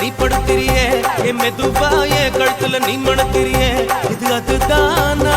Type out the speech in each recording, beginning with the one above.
நீ படுத்திரிய. என் மெதுவாய கழுத்துல நீ மணத்திரிய. இது அதுதானா?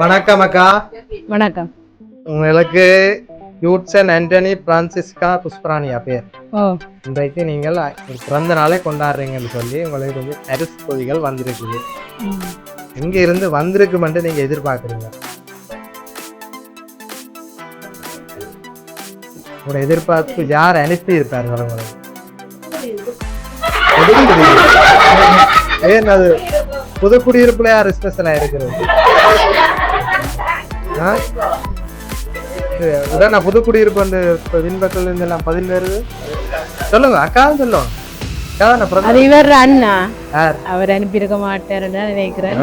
வணக்கம் அக்கா. வணக்கம். உங்களுக்கு யூட்சன் ஆண்டனி பிரான்சிஸ்கா புஷ்பராணியா பேர். இன்றைக்கு நீங்கள் ஒரு பிறந்த நாளே கொண்டாடுறீங்கன்னு சொல்லி உங்களுக்கு வந்து அரிசி பொதிகள் வந்திருக்குது. எங்க இருந்து வந்திருக்குமென்று நீங்க எதிர்பார்க்குறீங்க? உங்களோட எதிர்பார்ப்பு யார் அனுப்பி இருப்பார் உங்களுக்கு ஏன் அது புது யார் ஸ்பெஷலாக இருக்கிறது ஆ? இது, உடனே புது குடியிருப்பு இப்போ விண்பக்கல் இருந்து எல்லாம் பதில் வருது. சொல்லுங்க அக்கா பிறந்த அது இவர் அண்ணா. அவர் அனுப்பியிருக்க மாட்டாருன்னு நினைக்கிறேன்.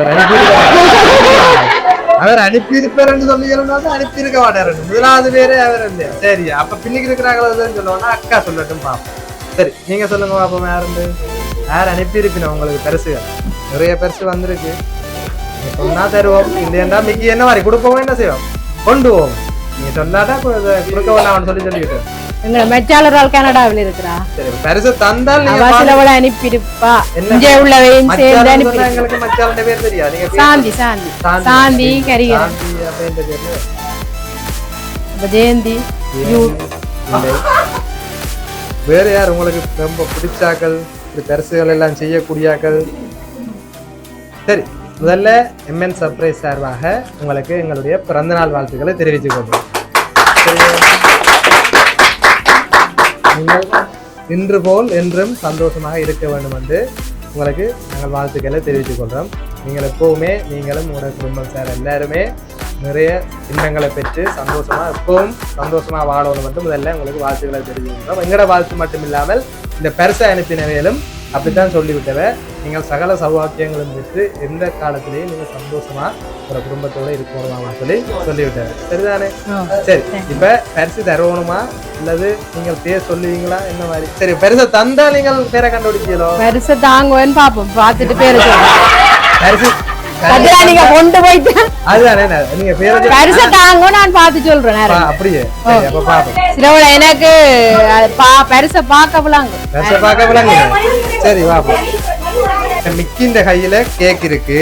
அவர் அனுப்பியிருப்பாருன்னு சொல்லிக்கணும்னா அனுப்பியிருக்க மாட்டாரு முதலாவது பேரே அவர் இல்லையா சரி அப்ப பின்னுக்கு இருக்கிறாங்களோ சொல்லுவோம்னா அக்கா சொல்லட்டும் பாப்போம். சரி நீங்க சொல்லுங்க பாப்போம் யாருந்து யார் அனுப்பியிருப்பின உங்களுக்கு பரிசுகள்? நிறைய பரிசு வந்திருக்கு. சொன்னா தருவோம் இல்லையா மிக்கி என்ன மாதிரி கொடுப்போம் என்ன செய்வோம் கொண்டு போவோம் கு- இதை கொடுக்க வேணாம்னு சொல்லி சொல்லிக்கிட்டு எங்களை மெச்சாளரால் கனடாவில் இருக்கிறா பரிசு தந்தால் நீங்க அவ பாருங்க. சிலவளை அனுப்பியிருப்பா என்ன? இங்கே உள்ளவையும் சேர்ந்து அனுப்பி எங்களுக்கு மச்சான பேர் தெரியாது நீங்க சாந்தி சாந்தி சாந்தி கரிகரன் ஜெயந்தி. வேற யார் உங்களுக்கு ரொம்ப பிடிச்சாக்கள் பரிசுகள் எல்லாம் செய்யக்கூடியாக்கள் சரி முதல்ல எம்என் சர்ப்ரைஸ் சார்பாக உங்களுக்கு எங்களுடைய பிறந்தநாள் வாழ்த்துக்களை தெரிவித்துக் கொள்கிறோம். இன்று போல் என்றும் சந்தோஷமாக இருக்க வேண்டும் என்று உங்களுக்கு நாங்கள் வாழ்த்துக்களை தெரிவித்துக் கொள்கிறோம். நீங்கள் எப்போவுமே நீங்களும் உங்களுடைய குடும்பம் சார் எல்லாருமே நிறைய இன்பங்களை பெற்று சந்தோஷமாக எப்பவும் சந்தோஷமாக வாழணும் மட்டும் முதல்ல உங்களுக்கு வாழ்த்துக்களை தெரிவிக்கிறோம் எங்களோட வாழ்த்து மட்டும் இல்லாமல் இந்த பரிசை அனுப்பினவையிலும் அப்படித்தான் சொல்லிவிட்டவ நீங்கள் சகல சௌபாக்கியங்களும் பெற்று எந்த காலத்திலையும் நீங்கள் சந்தோஷமா ஒரு குடும்பத்தோட இருக்கணுமா சொல்லி சொல்லிவிட்டாரு சரிதானே? சரி இப்ப பரிசு தருவணுமா? அல்லது நீங்கள் பேர் சொல்லுவீங்களா? என்ன மாதிரி? சரி பரிசை தந்தா நீங்கள் பேரை கண்டுபிடிச்சீங்களோ பரிசை தாங்குவேன்னு பாப்போம். பார்த்துட்டு பேரு பரிசு அதெல்லாம் நீங்க கொண்டு போயிட்டு அதுதானே நீங்க பேரை பரிசை தாங்க நான் பார்த்து சொல்றேன். அப்படியே. அப்ப பாப்போம். எனக்கு பா பரிசை பார்க்க விளாங்க பரிசை பார்க்க விளங்குங்க சரி பாப்போம் மிக்கின்ற கையில கேக் இருக்கு.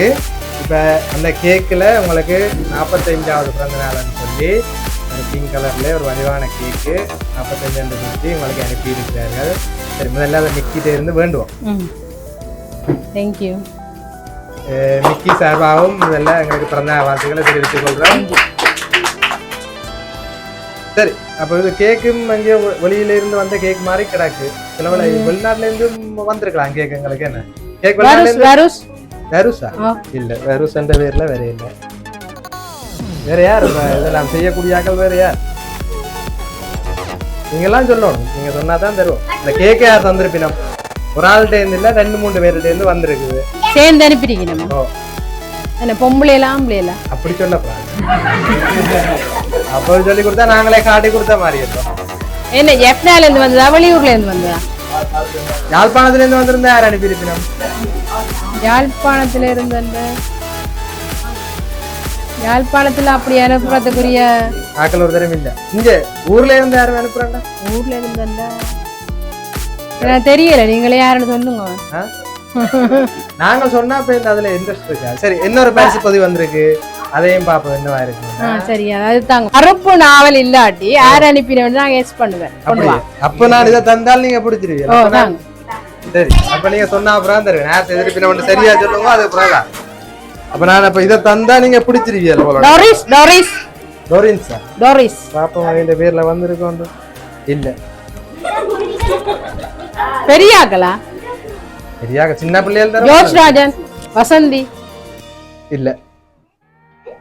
இப்ப அந்த கேக்ல உங்களுக்கு நாற்பத்தஞ்சாவது பிறந்த நாள்னு சொல்லி ஒரு பிங்க் கலர்ல ஒரு வடிவான கேக்கு நாற்பத்தஞ்சாண்டு சுற்றி உங்களுக்கு அனுப்பி இருக்கிறார்கள் சரி முதல்ல அதை மிக்கிட்ட இருந்து வேண்டுவோம். தேங்க்யூ மிக்கி சார்பாகவும் முதல்ல எங்களுக்கு பிறந்த வாழ்த்துக்களை தெரிவித்துக் கொள்கிறோம் சரி அப்போ இது கேக்கும் அங்கேயோ வெளியில இருந்து வந்த கேக் மாதிரி கிடக்கு சிலவளை வெளிநாட்டுல இருந்து வந்திருக்கலாம் கேக் எங்களுக்கு என்ன கேக் ஆ. இல்ல வெருஸ் என்ற பேர்ல வேற இல்ல வேற யார் இதெல்லாம் செய்யக்கூடிய ஆக்கள் வேற யார் நீங்கெல்லாம் சொல்லணும் நீங்க சொன்னா தான் தருவோம் இந்த கேக்கை யார் தந்திருப்பினம் ஒரு ஆள்கிட்ட இருந்து இல்ல ரெண்டு மூணு பேர்கிட்ட இருந்து வந்திருக்குது சேர்ந்து அனுப்பிட்டீங்க என்ன பொம்பளைலாம் ஆம்பளைலாம் அப்படி சொல்லப்படாது அப்போ சொல்லி கொடுத்தா நாங்களே காட்டி கொடுத்த மாதிரி இருக்கும். என்ன ஜெப்னால இருந்து வந்ததா வெளியூர்ல இருந்து வந்ததா? யாழ்ப்பாணத்துல இருந்து வந்திருந்தா யார் அனுப்பியிருப்பினோம்? யாழ்ப்பாணத்துல இருந்து அந்த யாழ்ப்பாணத்துல அப்படி அனுப்புறதுக்குரிய ஆக்கள் ஒரு தரம் இல்ல. இங்க ஊர்ல இருந்து யாரும் அனுப்புறாங்க? ஊர்ல இருந்து எனக்கு தெரியல நீங்களே யாருன்னு சொல்லுங்க நாங்க சொன்னா இப்ப இந்த அதுல இன்ட்ரெஸ்ட் இருக்கா? சரி இன்னொரு பரிசு பதிவு வந்திருக்கு. அதையும் பாப்போம் என்னவா இருக்கு ஆ சரி அதாவது தாங்க கருப்பு நாவல் இல்லாட்டி யார் அனுப்பினு நான் கெஸ் பண்ணுவேன். அப்ப நான் இதை தந்தால் நீங்க பிடிச்சிருவீங்க. சரி அப்ப நீங்க சொன்னா அப்புறம் தருவேன் நேரத்தை எதிர்ப்பின ஒன்று சரியா சொல்லுங்க அது அப்புறம். அப்ப நான் அப்ப இதை தந்தா நீங்க பிடிச்சிருவீங்க போல. Doris Doris. Doreen sir Doris. பாப்போம் இந்த பேர்ல வந்திருக்கோம் இல்ல. பெரியாக்களா சின்ன பிள்ளைகள் தர ஜோர்ஜ் ராஜன் வசந்தி இல்ல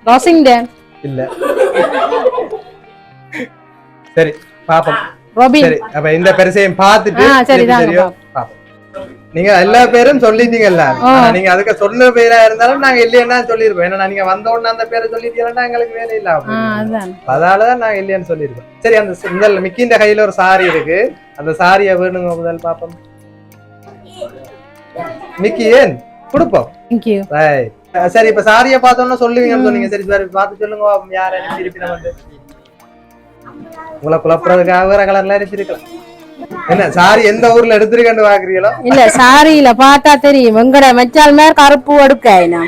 ரோசிங்டன் இல்ல சரி பாப்போம் ரொபின் சரி அப்ப இந்த பரிசையும் பார்த்துட்டு ஆ, சரி, தாங்க, சரியோ பாப்போம் நீங்க எல்லா பேரும் சொல்லிட்டீங்கல்ல ஆனா நீங்க அதுக்கு சொன்ன பேரா இருந்தாலும் நாங்க இல்லையா சொல்லிருப்போம் ஏன்னா நீங்க வந்த உடனே அந்த பேரை சொல்லிட்டீங்கன்னா எங்களுக்கு வேலை இல்ல ஆ அதுதான் அதனாலதான் நாங்க இல்லையான்னு சொல்லிருக்கோம் சரி அந்த சி- மிக்கின்ற கையில ஒரு சாரி இருக்கு அந்த சாரியை வேணுங்க முதல் பாப்போம் மிக்கி ஏன்? கொடுப்போம் தேங்க்யூ சரி இப்ப சாரியை பார்த்தோம்னா சொல்லுவீங்கன்னு சொன்னீங்க. சரி சரி பார்த்து சொல்லுங்க யார் அனுப்பியிருப்பின வந்து. உங்களை குழப்புறதுக்காக வேற கலர்ல அனுப்பியிருக்கலாம் என்ன சாரி எந்த ஊர்ல எடுத்திருக்கேன்னு பாக்குறீங்களோ? இல்ல சாரியில பார்த்தா தெரியும். வெங்கட மெச்சால் மேல கருப்பு எடுக்காயினா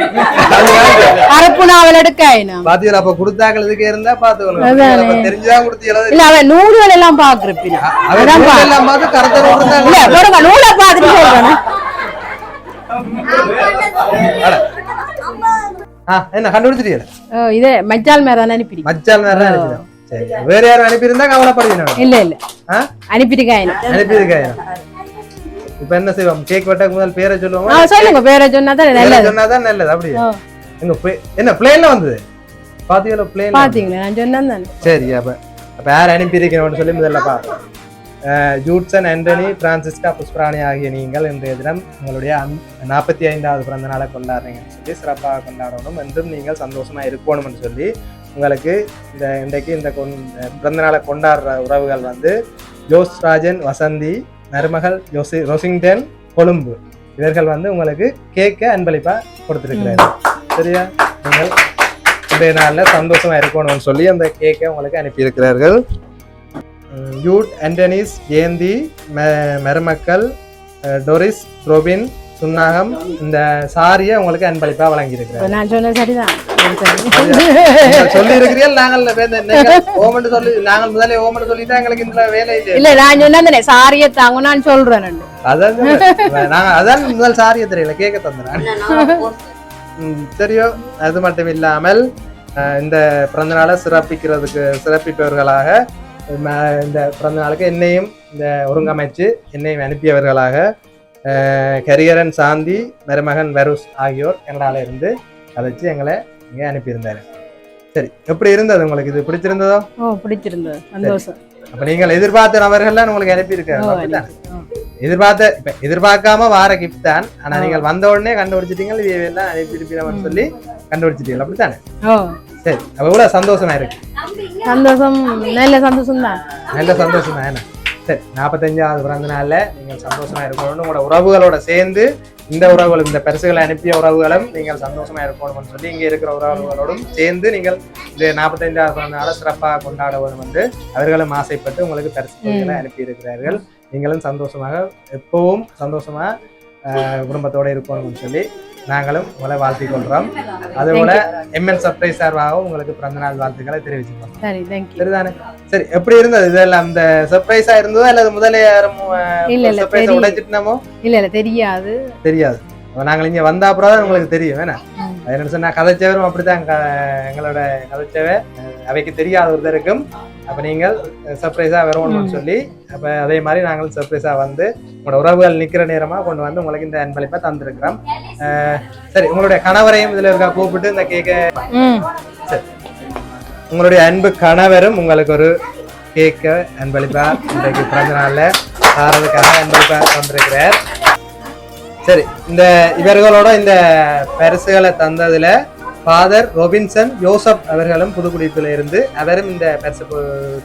கருப்பு நாவல் எடுக்காயினா பாத்தீங்களா அப்ப கொடுத்தாக்கள் இதுக்கு இருந்தா பாத்துக்கணும். அதானே. தெரிஞ்சுதான் கொடுத்தீங்களா இல்ல அவன் நூல்கள் எல்லாம் பாக்குறப்பினா அவன் நூல் எல்லாம் பார்த்து கருத்த நூல் இருந்தா இல்ல நூலை சொல்றேன். ஆ, என்ன கண்டுபிடிச்சிட்டீங்களா ஓ இதே மேல தானே அனுப்பிடி. வேற தான் அனுப்பினோம். சரி வேற யாரும் அனுப்பியிருந்தா கவலைப்படுவீங்க இல்ல இல்ல. ஆ? அனுப்பிட்டுக்காயினா அனுப்பியிருக்காங்க இப்ப என்ன செய்வோம்? கேக் வெட்ட முதல் பேரை சொல்லுவோம்? சொல்லுங்க. பேரை சொன்னா தான் நல்லது. சொன்னாதான் நல்லது. அப்படியே? ஓ, எங்க என்ன பிளேன்ல வந்தது? பாத்தீங்களா பிளேன் பாத்தீங்களா? நான் சொன்னா தானே. சரி அப்ப அப்ப யார் அனுப்பியிருக்கணும்னு சொல்லி முதல்ல பார்ப்போம் அஹ் ஜூட்சன் ஆண்டனி பிரான்சிஸ்கா புஷ்பராணி ஆகிய நீங்கள் இன்றைய தினம் உங்களுடைய நாற்பத்தி ஐந்தாவது பிறந்த நாளை கொண்டாடுறீங்கன்னு சொல்லி சிறப்பாக கொண்டாடணும் என்றும் நீங்கள் சந்தோஷமா இருக்கணும்னு சொல்லி உங்களுக்கு இந்த இன்றைக்கு இந்த கொண்- இந்த பிறந்த நாளை கொண்டாடுற உறவுகள் வந்து ஜோஸ் ராஜன் வசந்தி மருமகள் ஜோசி ரொசிங்டன் கொழும்பு. இவர்கள் வந்து உங்களுக்கு கேக்க அன்பளிப்பா கொடுத்துருக்கிறாரு. சரியா? நீங்கள் இன்றைய நாளில் சந்தோஷமா இருக்கணும்னு சொல்லி அந்த கேக்கை உங்களுக்கு அனுப்பியிருக்கிறார்கள். யூட் ஆண்டனிஸ் ஜெயந்தி மெ- மருமக்கள் டொரிஸ் ரொபின் சுன்னாகம் இந்த சாரியை உங்களுக்கு அன்பளிப்பா வழங்கியிருக்கிறார் இப்ப நான் சொன்னது சரிதான் சொல்லி இருக்கிறீர்கள் நாங்கள் ஓமெண்டு சொல்லி நாங்கள் எங்களுக்கு இந்த வேலை இல்லை நான் சொன்னா சாரிய தாங்க நான் சொல்றேன் நான். அதான். நாங்க அதான் முதல் சாரியை தெரியல கேட்க தந்துறேன் ம், சரியோ அது மட்டும் இல்லாமல் இந்த பிறந்த நாளை சிறப்பிக்கிறதுக்கு சிறப்பிப்பவர்களாக இந்த பிறந்த நாளுக்கு என்னையும் இந்த ஒருங்கமைச்சு என்னையும் அனுப்பியவர்களாக அஹ், கரியரன் சாந்தி மருமகன் வருஸ் ஆகியோர் கனடால இருந்து கதைச்சு எங்களை இங்கே அனுப்பியிருந்தாரு. சரி எப்படி இருந்தது உங்களுக்கு? இது பிடிச்சிருந்ததோ? ஓ பிடிச்சிருந்தது. சந்தோஷம். அப்ப நீங்கள் எதிர்பார்த்த நபர்கள்லாம் உங்களுக்கு அனுப்பியிருக்காங்க. ஓ, அப்படித்தானே? எதிர்பார்த்த இப்ப எதிர்பார்க்காம வார கிஃப்ட் தான். ஆனா நீங்கள் வந்த உடனே கண்டுபிடிச்சிட்டீங்க இவையெல்லாம் அனுப்பியிருப்பீங்கன்னு சொல்லி கண்டுபிடிச்சிட்டீங்க. அப்படித்தானே? சரி அப்ப இவ்வளவு சந்தோஷமா இருக்கு. சந்தோஷம் நல்ல சந்தோஷம் தான் நல்ல சந்தோஷம் தான் என்ன? சரி நாற்பத்தஞ்சாவது பிறந்த நாள்ல நீங்கள் சந்தோஷமா இருக்கணும்னு உங்களோட உறவுகளோட சேர்ந்து இந்த உறவுகளும் இந்த பரிசுகளை அனுப்பிய உறவுகளும் நீங்கள் சந்தோஷமா இருக்கணும்னு சொல்லி இங்க இருக்கிற உறவுகளோடும் சேர்ந்து நீங்கள் இந்த நாற்பத்தஞ்சாவது பிறந்த நாளை சிறப்பாக கொண்டாட வேண்டும் என்று அவர்களும் ஆசைப்பட்டு உங்களுக்கு பரிசு பொருட்களை அனுப்பி இருக்கிறார்கள் நீங்களும் சந்தோஷமாக எப்பவும் சந்தோஷமா குடும்பத்தோட இருக்கணும்னு சொல்லி நாங்களும் உங்களை வாழ்த்திக் கொள்றோம். அதுபோல எம்என் சர்ப்ரைஸ் சார்பாகவும் உங்களுக்கு பிறந்த நாள் வாழ்த்துக்களை தெரிவிச்சுக்கிறோம் சரி தேங்க்யூ சரிதானே? சரி எப்படி இருந்தது இதெல்லாம்? அந்த சர்ப்ரைஸா இருந்ததோ அல்லது முதலே யாரும் இல்ல, இல்ல, சர்ப்ரைஸை. உடைச்சிட்டோமோ இல்ல இல்ல தெரியாது. தெரியாது. நாங்கள் இங்க வந்த அப்புறம் தான் உங்களுக்கு தெரியும் வேணா? ம். அது என்ன சொன்னா கதைச்சவரும் அப்படித்தான் க- எங்களோட கதைச்சவ. அவைக்கு தெரியாத ஒருத்தருக்கும் அப்ப நீங்கள் சர்ப்ரைஸா வருவோம்னு சொல்லி அப்ப அதே மாதிரி நாங்கள் சர்ப்ரைஸா வந்து உங்களோட உறவுகள் நிக்கிற நேரமா கொண்டு வந்து உங்களுக்கு இந்த அன்பளிப்பை தந்திருக்கிறோம். சரி உங்களுடைய கணவரையும் இதுல இருக்கா கூப்பிட்டு இந்த கேக்க ம். உங்களுடைய அன்பு கணவரும் உங்களுக்கு ஒரு கேக்க அன்பளிப்பா இன்றைக்கு பிறந்த நாள்ல ஆறதுக்காக அன்பளிப்பா தந்திருக்கிறார். சரி இந்த இவர்களோட இந்த பரிசுகளை தந்ததுல ஃபாதர் ரொபின்சன் யோசப் அவர்களும் புதுக்குடிப்பில் இருந்து அவரும் இந்த பரிசு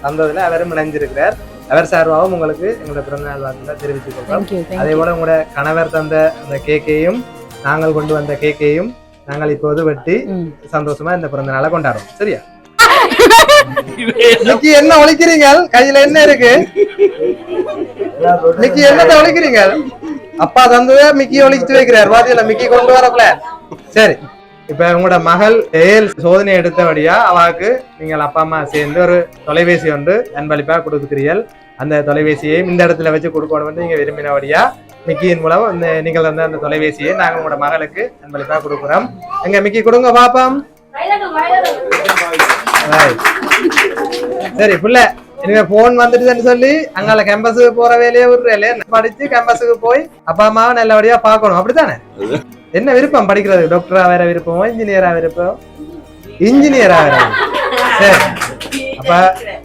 தந்ததுல அவரும் இணைஞ்சிருக்கிறார். அவர் சார்பாகவும் உங்களுக்கு எங்களோட பிறந்தநாள் வாழ்த்துக்களை தெரிவித்துக் தேங்க்யூ அதே போல உங்களோட கணவர் தந்த அந்த கேக்கையும் நாங்கள் கொண்டு வந்த கேக்கையும் நாங்கள் இப்போது வெட்டி சந்தோஷமா இந்த பிறந்த நாளை கொண்டாடுறோம். சரியா? இன்னைக்கு என்ன ஒழிக்கிறீங்க? கையில என்ன இருக்கு? இன்னைக்கு என்னத்தை ஒழிக்கிறீங்க? அப்பா தந்ததை மிக்கி ஒழிச்சு வைக்கிறார். வாத்தியில மிக்கி கொண்டு வர பிளான் சரி. இப்ப உங்களோட மகள் ஏல் சோதனை எடுத்தபடியா அவாக்கு நீங்கள் அப்பா அம்மா சேர்ந்து ஒரு தொலைபேசி ஒன்று அன்பளிப்பா கொடுக்குறீர்கள். அந்த தொலைபேசியை இந்த இடத்துல வச்சு கொடுக்கணும் நீங்க விரும்பினபடியா மிக்கியின் மூலம் இந்த நீங்கள் தந்த அந்த தொலைபேசியை நாங்கள் உங்களோட மகளுக்கு அன்பளிப்பா கொடுக்குறோம். எங்க மிக்கி கொடுங்க பாப்போம். சரி புள்ள. இனிமே போன் வந்துட்டுதுன்னு சொல்லி அங்கால கேம்பஸுக்கு போற வேலையை விடுறேன் படிச்சு கேம்பஸுக்கு போய் அப்பா அம்மாவை நல்லபடியா பாக்கணும் அப்படித்தானே? என்ன விருப்பம் படிக்கிறது? டாக்டரா வேற விருப்பம் இன்ஜினியரா விருப்பம்? இன்ஜினியரா வேற சரி. அப்ப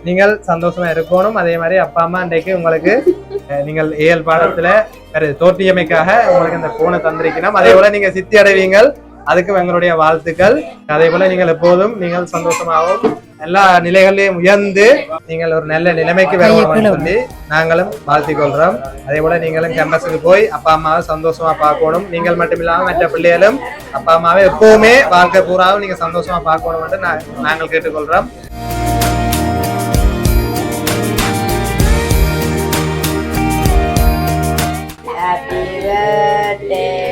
நீங்கள் சந்தோஷமா இருக்கணும். அதே மாதிரி அப்பா அம்மா இன்றைக்கு உங்களுக்கு நீங்கள் ஏஎல் பாடத்துல வேற தோற்றியமைக்காக உங்களுக்கு இந்த போனை தந்திருக்கணும் அதே போல நீங்க சித்தி அடைவீங்கள். அதுக்கும் எங்களுடைய வாழ்த்துக்கள். அதே போல நீங்கள் எப்போதும் நீங்கள் சந்தோஷமாகவும் எல்லா நிலைகளிலும் உயர்ந்து நீங்கள் ஒரு நல்ல நிலைமைக்கு வரணும்னு சொல்லி நாங்களும் வாழ்த்திக் கொள்றோம் அதே போல நீங்களும் கேம்பஸுக்கு போய் அப்பா அம்மாவை சந்தோஷமா பார்க்கணும். நீங்கள் மட்டும் இல்லாமல் மற்ற பிள்ளைகளும் அப்பா அம்மாவை எப்பவுமே வாழ்க்கை பூராவும் நீங்க சந்தோஷமா பார்க்கணும் நாங்கள் கேட்டுக்கொள்றோம் Happy birthday.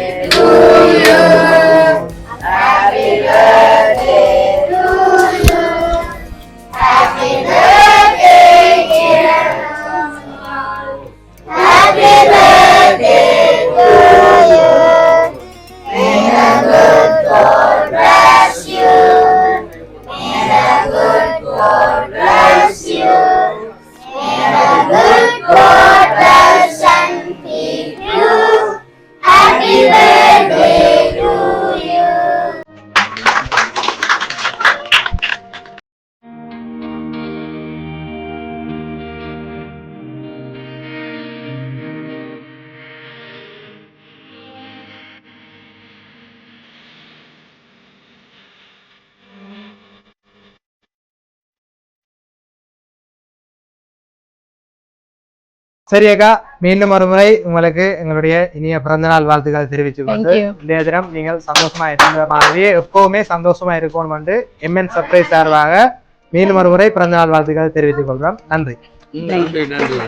சரி அக்கா மீண்டும் ஒரு முறை உங்களுக்கு எங்களுடைய இனிய பிறந்தநாள் வாழ்த்துக்களை தெரிவிச்சு கொண்டு. இன்றைய தினம் நீங்கள் சந்தோஷமா இருந்த மாதிரியே எப்பவுமே சந்தோஷமா இருக்கணும் என்று எம்என் சர்ப்ரைஸ் சார்பாக மீண்டும் ஒரு முறை பிறந்தநாள் வாழ்த்துக்களை தெரிவித்துக் கொள்கிறோம். நன்றி. நன்றி நன்றி